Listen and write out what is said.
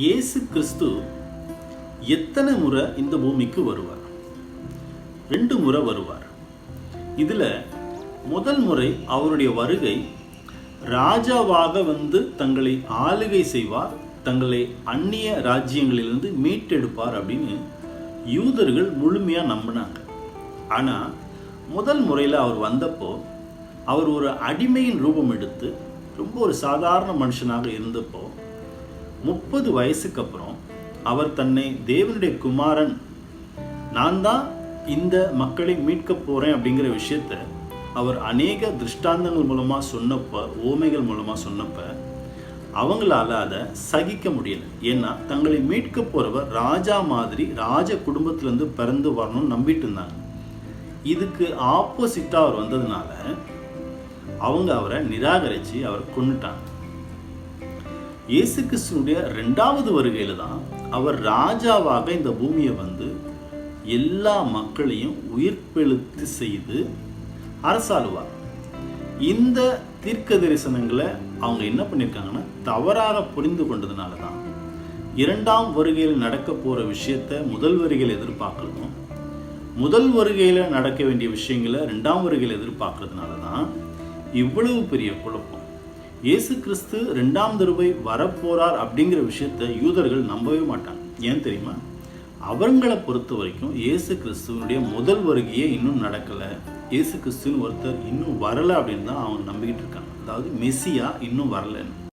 இயேசு கிறிஸ்து எத்தனை முறை இந்த பூமிக்கு வருவார்? ரெண்டு முறை வருவார். இதில் முதல் முறை அவருடைய வருகை ராஜாவாக வந்து தங்களை ஆளுகை செய்வார் தங்களை அந்நிய ராஜ்யங்களிலிருந்து மீட்டெடுப்பார் அப்படின்னு யூதர்கள் முழுமையாக நம்பினாங்க. ஆனால் முதல் முறையில் அவர் வந்தப்போ அவர் ஒரு அடிமையின் ரூபம் எடுத்து ரொம்ப ஒரு சாதாரண மனுஷனாக இருந்தப்போ முப்பது வயசுக்கு அப்புறம் அவர் தன்னை தேவனுடைய குமாரன் நான் தான் இந்த மக்களை மீட்க போகிறேன் அப்படிங்கிற விஷயத்த அவர் அநேக திருஷ்டாந்தங்கள் மூலமாக சொன்னப்போ ஓமைகள் மூலமாக சொன்னப்போ அவங்களால அதை சகிக்க முடியல. ஏன்னா தங்களை மீட்க போகிறவர் ராஜா மாதிரி ராஜ குடும்பத்திலேருந்து பிறந்து வரணும்னு நம்பிட்டு இருந்தாங்க. இதுக்கு ஆப்போசிட்டாக அவர் வந்ததுனால அவங்க அவரை நிராகரித்து அவரை கொண்டுட்டாங்க இயேசு கிறிஸ்துனுடைய ரெண்டாவது வருகையில் தான் அவர் ராஜாவாக இந்த பூமியை வந்து எல்லா மக்களையும் உயிர்ப்பெழுத்து செய்து அரசாளுவார். இந்த தீர்க்க தரிசனங்களை அவங்க என்ன பண்ணியிருக்காங்கன்னா தவறாக புரிந்து கொண்டதுனால தான் இரண்டாம் வருகையில் நடக்க போகிற விஷயத்த முதல் வருகையில் எதிர்பார்க்கணும் முதல் வருகையில் நடக்க வேண்டிய விஷயங்களை ரெண்டாம் வருகையில் எதிர்பார்க்கறதுனால தான் இவ்வளவு பெரிய குழப்பம். இயேசு கிறிஸ்து ரெண்டாம் தடவை வரப்போறார் அப்படிங்கிற விஷயத்த யூதர்கள் நம்பவே மாட்டாங்க. ஏன் தெரியுமா? அவங்களை பொறுத்த வரைக்கும் இயேசு கிறிஸ்துவனுடைய முதல் வருகையே இன்னும் நடக்கலை. இயேசு கிறிஸ்துன்னு ஒருத்தர் இன்னும் வரலை அப்படின்னு தான் அவங்க நம்பிக்கிட்டு இருக்காங்க. அதாவது மெஸ்ஸியா இன்னும் வரலைன்னு.